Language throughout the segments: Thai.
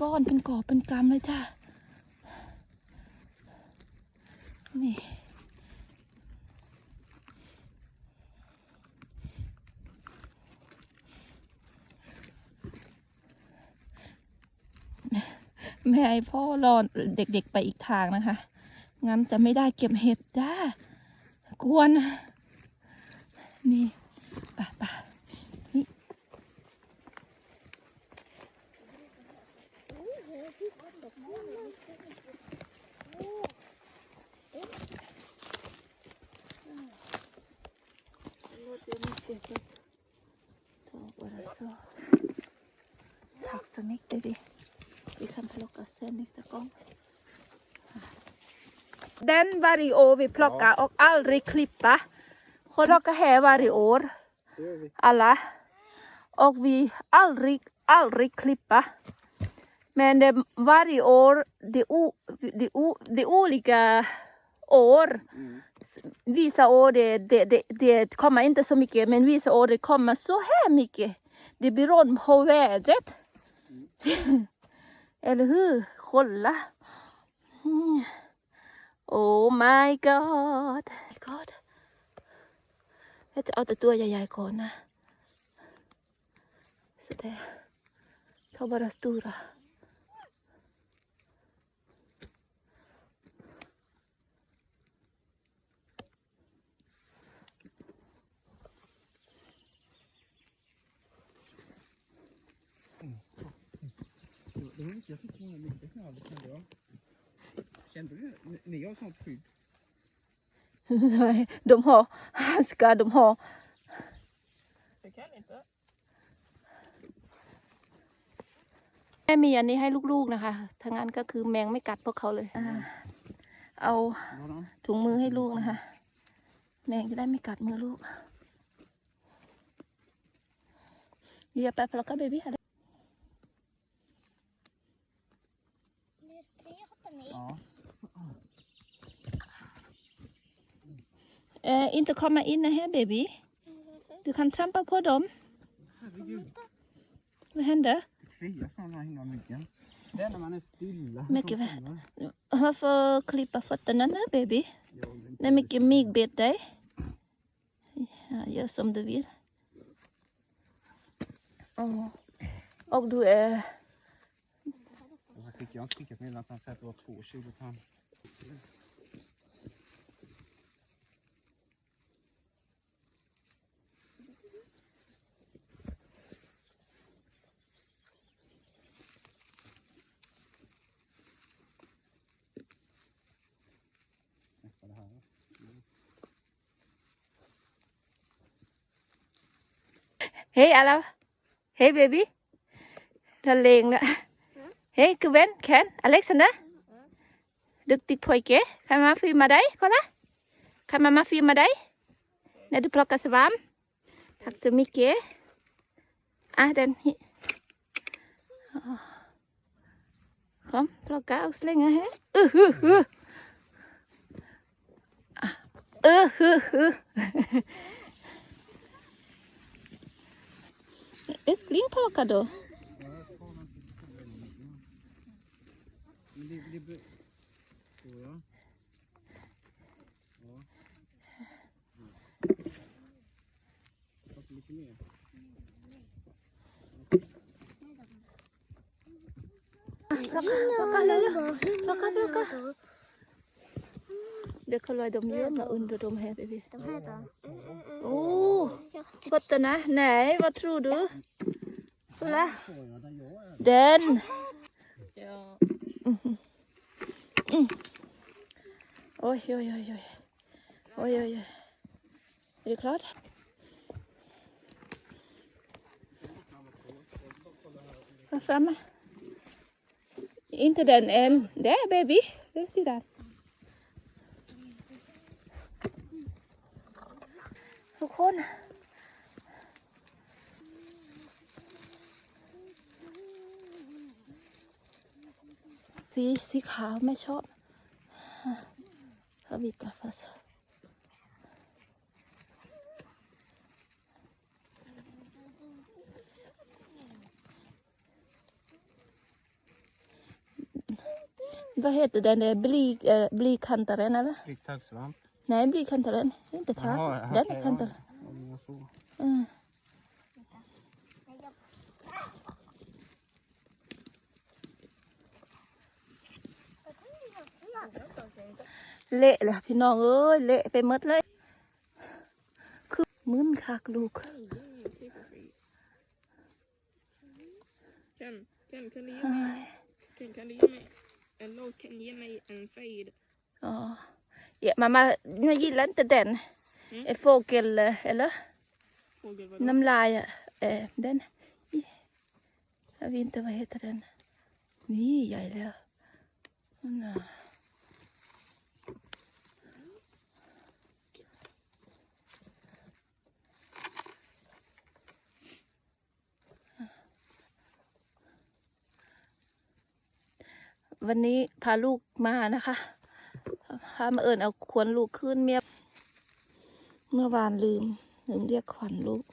ก้อนเป็นกอบเป็นกำเลยจ้านี่แม่ไอพ่อรอเด็กๆไปอีกทางนะคะ งั้นจะไม่ได้เก็บเห็ดจ้ากวนนี่ Tack så mycket. Vi, vi kan plocka sen nästa gång. Den vario vi plockar och aldrig klippa. Plocka här varje år. Alla. Och vi aldrig, aldrig klippa. Men det, varje år, det, o, det, o, det olika år. Mm. Vissa år det, det, det, det kommer inte så mycket, men vissa år det kommer så här mycket. Det beror på vädret. Eller hur? Kolla. Mm. Oh my god. My god. jagจะเอาแต่ตัวใหญ่ๆก่อนนะ Så det tar bara stora. Ingen som kommer lite snarare kände jag. แม่มีอันนี้ให้ลูกๆนะคะ ทางนั้นก็คือแมงไม่กัดพวกเขาเลยอเอาถุงมือให้ลูกนะคะ แมงจะได้ไม่กัดมือลูกเรียไปพลักกับเบบี้ค่ะ Ja. Eh, inte komma in här baby. Du kan trampa på dem. Herregud. Vad händer? Det kliar sådana himla myggen. Det är när man är stilla. Mycket väl. får klippa fötterna nu baby. Det är mycket myggbett dig. Ja, gör som du vill. Och du är... Jag fick jag inte skickat meddelande att han säger att det var två kilo på han. Hej alla! Hej baby! Là liền đó. Hej cứ bên, Ken, Alexander. Duktig pojke. Kan mamma filma dig? Kolla. Kan mamma filma dig? När du plockar svamp. Tack så mycket. Ah, den. hi- Ja. Kom, plocka och slänga här. Uh, uh, uh. Ah, Uh, uh, uh. Älskling, plocka då. Men det, det be- så ja. Ja. Fast lite mer. Plocka, plocka, Lulu. Plocka, plocka. Det kollar de gömma under de här baby. De här då? Oh, fötterna. Nej, vad tror du? Kolla. Så ja, där jag är. Den. Ja. Oj, oj, oj, oj. Oj, oj, oj. Är du klar? Var framme. Inte den än. Där baby. Där ser där. ทุกคน สีสีขาวไม่ชอบเขาบิดตาฟัส Vad heter den? Det är bly, äh, blykantaren eller? Riktagsvamp. Nej, blykantaren. Inte tagg. Jaha, Den okej, är kantaren. ja. Om det var så. Mm. เละเลยพี่น้องเอ้ยเละไปหมดเลย คือมึนคักลูก Kan, kan, kan du ge mig, kan, kan du ge mig en låt, kan du ge mig en fade? Ja. Ja, mamma, jag gillar inte den. Mm. Mm. Fågel, eller? Fågel vadå? Namlaja. Eh, den. Jag vet inte vad heter den. Mia eller? Nej. วันนี้พาลูกมานะคะพามาเอิญเอาขวนลูกขึ้นเมียเมื่อวานลืมลืมเรียกขวัญลูก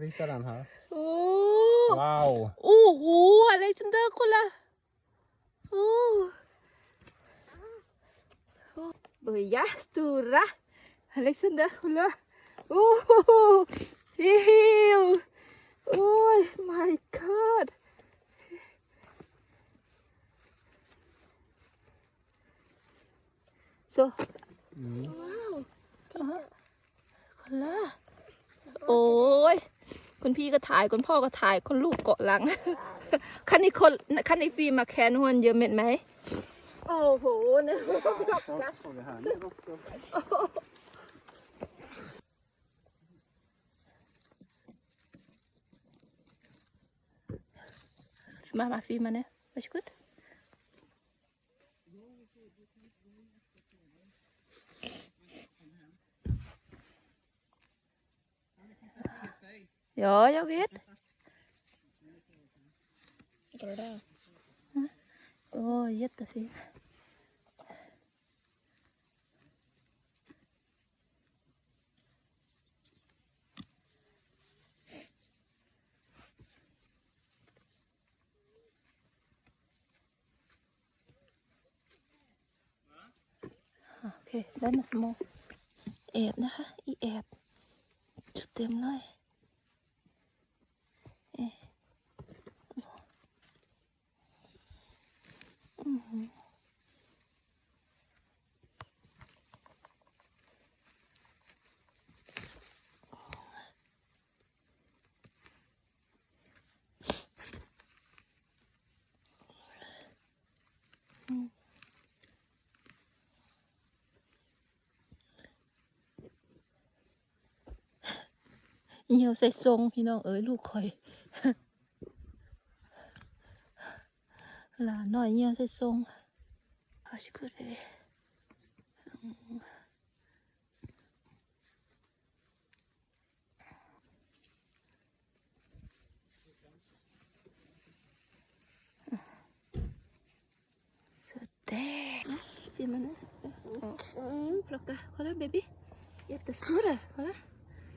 Visa den här. โอ้ Wow! โอ้โหอะไรจันเดอร์คนละโอ้เบ ยะตูระอเล็กซานเดอร์คนละโอ้โหฮิวโอ้ย my god โซ Mm. คนละโอ้ยคุณพี่ก็ถ่ายคุณพ่อก็ถ่ายคุณลูกเกาะหลังคันนี้คนคันนี้ฟีมาแคนฮวนเยอะเม็ดไหม โอ้โหเนี่ย Så får vi här nu då. มามา คด้านสมองแอบนะคะ อีแอบจุดเต็มเลยเอ๊ะอือ เหี่ยวใส่ทรงพี่น้องเอ๋ยลูกคอยหลานหน่อยเหี่ยวใส่ทรงอาชิคุเด så där. Vill man Ja. Mm, plocka. Kolla baby. Jättestora. Kolla. Mm. Lämna här. Häng. Där jag tar sen. Det har sönder. Oh, fötterna kolla. Är det bra? Man jobbar. Mm. Wow. Du filmar honom. Det här. โอ้ยเอาหมดทุกดอกโอ้คอลลาเบบี้อักตาเดมิกมิกมิกมิกนี่ละ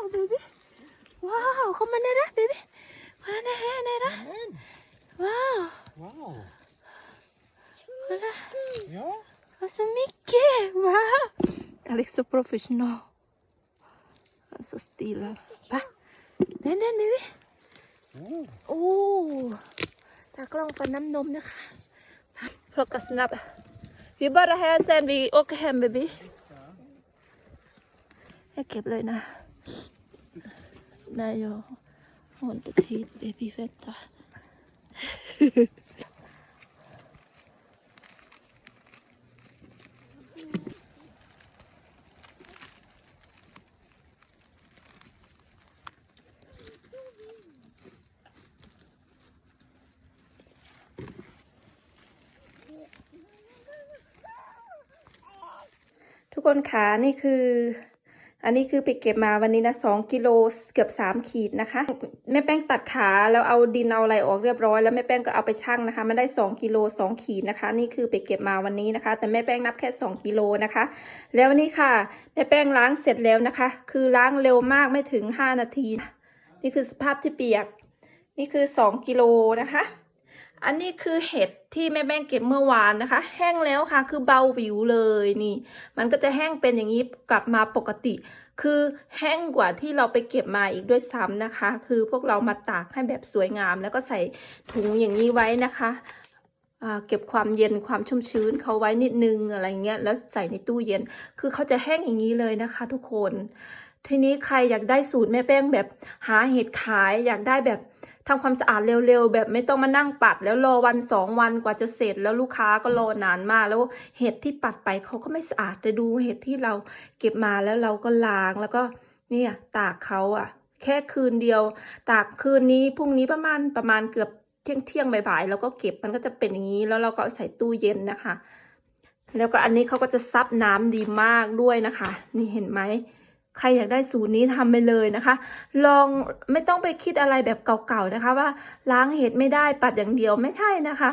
กเบบี้เข้ามาในแฮในรักว้าว Wow! เข้ามา Ja. Vad så mycket! Wow! Alex så professional. Han är så stilla. Va? Den, den, baby. Oh. ตากล้องฟันน้ำนมนะคะพลกัสนับ We bought a hair sand we okay ham baby ให้เก็บเลยนะนายโยหอนตะทีบบี้เฟนตา กคนคะนี่คือ อันนี้คือไปเก็บมาวันนี้นะสองกิโลเกือบสามขีดนะคะ แม่แป้งตัดขาแล้วเอาดินเอาอะไรออกเรียบร้อยแล้วแม่แป้งก็เอาไปชั่งนะคะมันได้สองกิโลสองขีดนะคะ นี่คือไปเก็บมาวันนี้นะคะ แต่แม่แป้งนับแค่สองกิโลนะคะ แล้วนี่ค่ะ แม่แป้งล้างเสร็จแล้วนะคะ คือล้างเร็วมากไม่ถึงห้านาที นี่คือสภาพที่เปียก นี่คือสองกิโลนะคะ อันนี้คือเห็ดที่แม่แป้งเก็บเมื่อวานนะคะ แห้งแล้วค่ะ คือเบาวิวเลยนี่ มันก็จะแห้งเป็นอย่างนี้กลับมาปกติ คือแห้งกว่าที่เราไปเก็บมาอีกด้วยซ้ำนะคะ คือพวกเรามาตากให้แบบสวยงาม แล้วก็ใส่ถุงอย่างนี้ไว้นะคะเก็บความเย็นความชุ่มชื้นเขาไว้นิดนึงอะไรเงี้ยแล้วใส่ในตู้เย็น คือเขาจะแห้งอย่างนี้เลยนะคะ ทุกคน ทีนี้ใครอยากได้สูตรแม่แป้งแบบหาเห็ดขายอยากได้แบบ ทำความสะอาดเร็วๆ แบบไม่ต้องมานั่งปัด แล้วรอวันสองวันกว่าจะเสร็จแล้วลูกค้าก็รอนานมาก แล้วเห็ดที่ปัดไปเขาก็ไม่สะอาดแต่ดูเห็ดที่เราเก็บมาแล้วเราก็ล้างแล้วก็เนี่ยตากเขาอะแค่คืนเดียว ตากคืนนี้พรุ่งนี้ประมาณประมาณเกือบเที่ยงเที่ยงบ่ายๆแล้วก็เก็บมันก็จะเป็นอย่างนี้แล้วเราก็ใส่ตู้เย็นนะคะ แล้วก็อันนี้เขาก็จะซับน้ำดีมากด้วยนะคะ นี่เห็นไหม ใครอยากได้สูตรนี้ทำไปเลยนะคะ ลองไม่ต้องไปคิดอะไรแบบเก่าๆนะคะ ว่าล้างเห็ดไม่ได้ปัดอย่างเดียวไม่ใช่นะคะ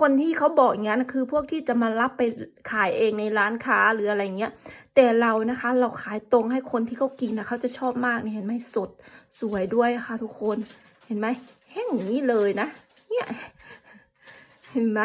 คนที่เขาบอกอย่างนั้นคือพวกที่จะมารับไปขายเองในร้านค้าหรืออะไรเงี้ย แต่เรานะคะเราขายตรงให้คนที่เขากินนะเขาจะชอบมากนี่เห็นไหมสดสวยด้วยค่ะทุกคนเห็นไหมแห้งอย่างนี้เลยนะ เนี่ยเห็นไหม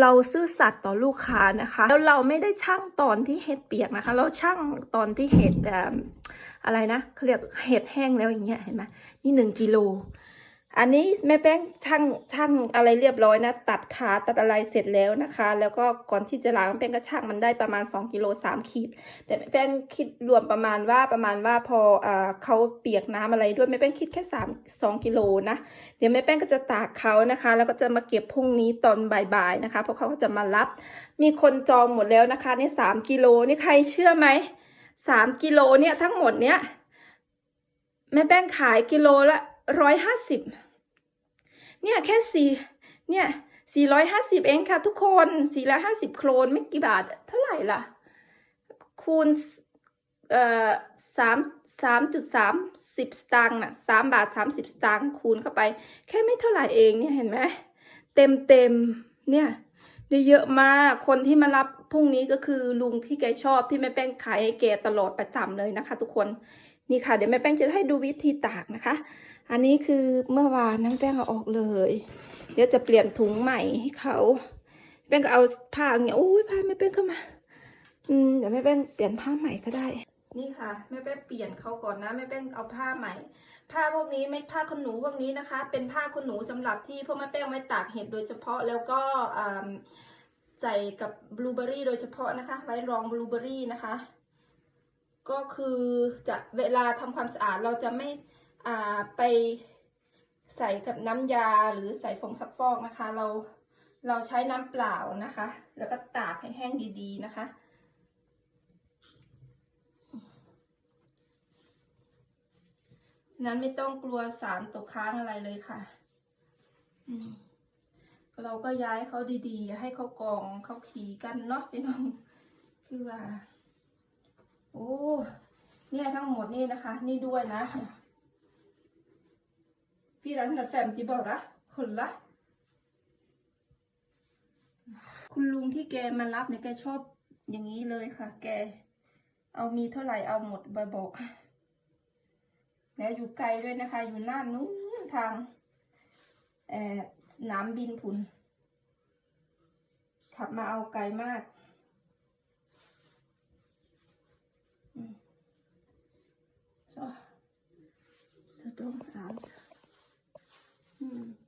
เราซื่อสัตย์ต่อลูกค้านะคะ แล้วเราไม่ได้ช่างตอนที่เห็ดเปียกนะคะ เราช่างตอนที่เห็ดอะไรนะเขาเรียกเห็ดแห้งแล้วอย่างเงี้ยเห็นไหมนี่หนึ่งกิโล อันนี้แม่แป้งช่างช่างอะไรเรียบร้อยนะ ตัดขาตัดอะไรเสร็จแล้วนะคะ แล้วก็ก่อนที่จะล้างแม่แป้งก็ช่างมันได้ประมาณ2กิโล3ขีด แต่แม่แป้งคิดรวมประมาณว่าประมาณว่าพอเอ่อเขาเปียกน้ำอะไรด้วยแม่แป้งคิดแค่3 2กิโลนะเดี๋ยวแม่แป้งก็จะตากเขานะคะ แล้วก็จะมาเก็บพรุ่งนี้ตอนบ่ายๆนะคะเพราะเขาก็จะมารับ มีคนจองหมดแล้วนะคะนี่สามกิโลนี่ใครเชื่อไหมสามกิโลเนี่ยทั้งหมดเนี่ยแม่แป้งขายกิโลละร้อยห้าสิบ เนี่ยแค่สี่เนี่ยสี่ร้อยห้าสิบเองค่ะทุกคนสี่ร้อยห้าสิบโครนไม่กี่บาท เท่าไหร่ล่ะ คูณเอ่อสามสามจุดสามสิบสตางค์น่ะสามบาทสามสิบสตางค์คูณเข้าไป แค่ไม่เท่าไหร่เองเนี่ยเห็นไหมเต็มเต็มเนี่ยได้เยอะมากคนที่มารับพรุ่งนี้ก็คือลุงที่แกชอบที่แม่แป้งขายให้แกตลอดประจำเลยนะคะ ทุกคนนี่ค่ะเดี๋ยวแม่แป้งจะให้ดูวิธีตากนะคะ อันนี้คือเมื่อวานน้ำแป้งเอาออกเลย เดี๋ยวจะเปลี่ยนถุงใหม่ให้เขาแป้งก็เอาผ้าอย่างเงี้ยโอ้ยผ้าแม่แป้งเข้ามา อืมเดี๋ยวแม่แป้งเปลี่ยนผ้าใหม่ก็ได้ นี่ค่ะแม่แป้งเปลี่ยนเขาก่อนนะแม่แป้งเอาผ้าใหม่ ผ้าพวกนี้ไม่ผ้าขนหนูพวกนี้นะคะ เป็นผ้าขนหนูสำหรับที่พวกแม่แป้งไว้ตากเห็ดโดยเฉพาะแล้วก็อ่าใส่กับบลูเบอรี่โดยเฉพาะนะคะ ไว้รองบลูเบอรี่นะคะ ก็คือจะเวลาทำความสะอาดเราจะไม่ ไปใส่กับน้ำยาหรือใส่ฟองซักฟอกนะคะ เราเราใช้น้ำเปล่านะคะ แล้วก็ตากให้แห้งดีๆนะคะ นั้นไม่ต้องกลัวสารตกค้างอะไรเลยค่ะ เราก็ย้ายเขาดีๆ ให้เขากองเขาขี่กันเนาะพี่น้อง คือว่า โอ้ เนี่ยทั้งหมดนี่นะคะ นี่ด้วยนะ พี่รันกับแฟมจีบอกละคนละ คุณลุงที่แกมารับเนี่ยแกชอบอย่างนี้เลยค่ะ แก เอามีเท่าไหร่เอาหมดบบอกแล้วอยู่ไกลด้วยนะคะ อยู่น่านนู้นทางเอ่อสนามบินผุน ขับมาเอาไกลมากอืม så så de allt mm.